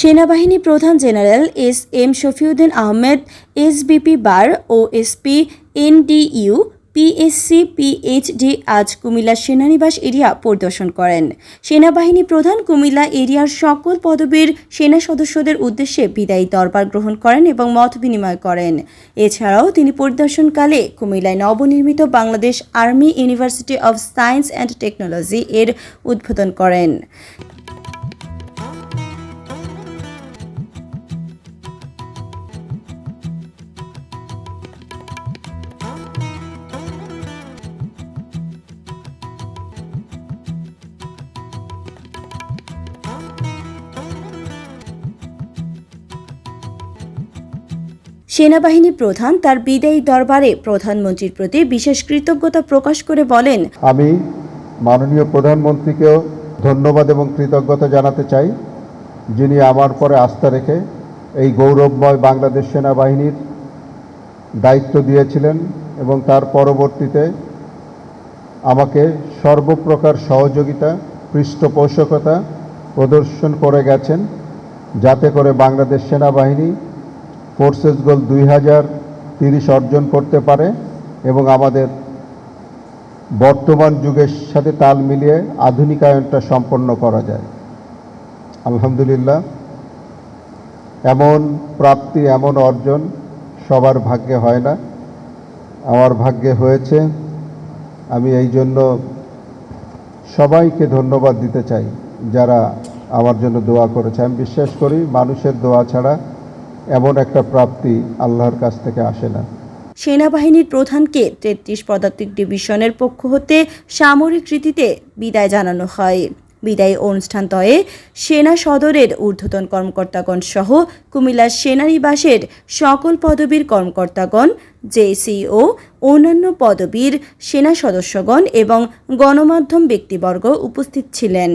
সেনাবাহিনী প্রধান general S M Shafiuddin Ahmed, SBP bar O SP NDU, PSC, PhD আজ Comilla সেনানিবাস area পরিদর্শন করেন। সেনাবাহিনী প্রধান কুমিল্লা এরিয়ার সকল পদবীর সেনা সদস্যদের উদ্দেশ্যে বিদায়ী দরবার গ্রহণ করেন এবং মত বিনিময় করেন। এছাড়াও তিনি পরিদর্শনকালে কুমিল্লায় নবনির্মিত Bangladesh army university of science and technology এর উদ্বোধন করেন। সেনাবাহিনী প্রধান তার বিদায়ী দরবারে প্রধানমন্ত্রীর প্রতি বিশেষ কৃতজ্ঞতা প্রকাশ করে বলেন, আমি মাননীয় প্রধানমন্ত্রীকেও ধন্যবাদ এবং কৃতজ্ঞতা জানাতে চাই, যিনি আমার পরে আস্থা রেখে এই গৌরবময় বাংলাদেশ সেনাবাহিনীর দায়িত্ব দিয়েছিলেন এবং তার পরবর্তীতে আমাকে সর্বপ্রকার সহযোগিতা, পৃষ্ঠপোষকতা প্রদর্শন করে গেছেন, যাতে করে বাংলাদেশ সেনাবাহিনী ফোর্সেস গোল দুই হাজার তিরিশ অর্জন করতে পারে এবং আমাদের বর্তমান যুগের সাথে তাল মিলিয়ে আধুনিকায়নটা সম্পন্ন করা যায়। আলহামদুলিল্লাহ, এমন প্রাপ্তি, এমন অর্জন সবার ভাগ্যে হয় না। আমার ভাগ্যে হয়েছে, আমি এই জন্য সবাইকে ধন্যবাদ দিতে চাই যারা আমার জন্য দোয়া করেছে। আমি বিশ্বাস করি মানুষের দোয়া ছাড়া এমন একটা প্রাপ্তি আল্লাহর কাছ থেকে আসে না। সেনাবাহিনীর প্রধানকে তেত্রিশ পদাতিক ডিভিশনের পক্ষ হতে সামরিক রীতিতে বিদায় জানানো হয়। বিদায়ী অনুষ্ঠানতয়ে সেনা সদরের ঊর্ধ্বতন কর্মকর্তাগণ সহ কুমিল্লার সেনানিবাসের সকল পদবীর কর্মকর্তাগণ, জেসিও, অন্যান্য পদবীর সেনা সদস্যগণ এবং গণমাধ্যম ব্যক্তিবর্গ উপস্থিত ছিলেন।